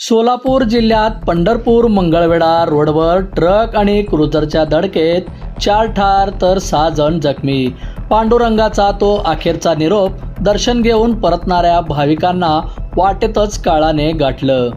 सोलापूर जिल्ह्यात पंढरपूर मंगळवेढा रोडवर ट्रक आणि क्रुझरच्या धडकेत चार ठार तर सहा जण जखमी. पांडुरंगाचा तो अखेरचा निरोप दर्शन घेऊन परतणाऱ्या भाविकांना वाटेतच काळाने गाठलं.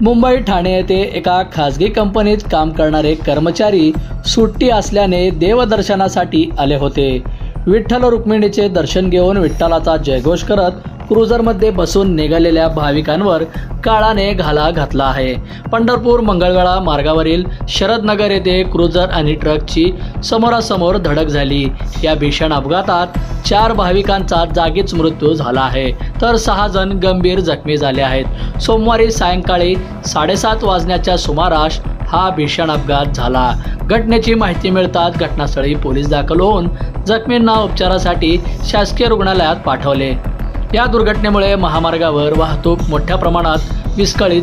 मुंबई ठाणे येथे एका खासगी कंपनीत काम करणारे कर्मचारी सुट्टी असल्याने देवदर्शनासाठी आले होते. विठ्ठल रुक्मिणीचे दर्शन घेऊन विठ्ठलाचा जयघोष करत क्रुझरमध्ये बसून निघालेल्या भाविकांवर काळाने घाला घातला आहे. पंढरपूर मंगळवेळा मार्गावरील शरदनगर येथे क्रुझर आणि ट्रकची समोरासमोर धडक झाली. या भीषण अपघातात चार भाविकांचा जागीच मृत्यू झाला आहे. तर सहा जण गंभीर जखमी झाले आहेत. सोमवारी सायंकाळी साडेसात वाजण्याच्या सुमारास हा भीषण अपघात झाला. घटनेची माहिती मिळताच घटनास्थळी पोलीस दाखल होऊन जखमींना उपचारासाठी शासकीय रुग्णालयात पाठवले. या दुर्घटनेमुळे महामार्गावर वाहतूक मोठ्या प्रमाणात विस्कळीत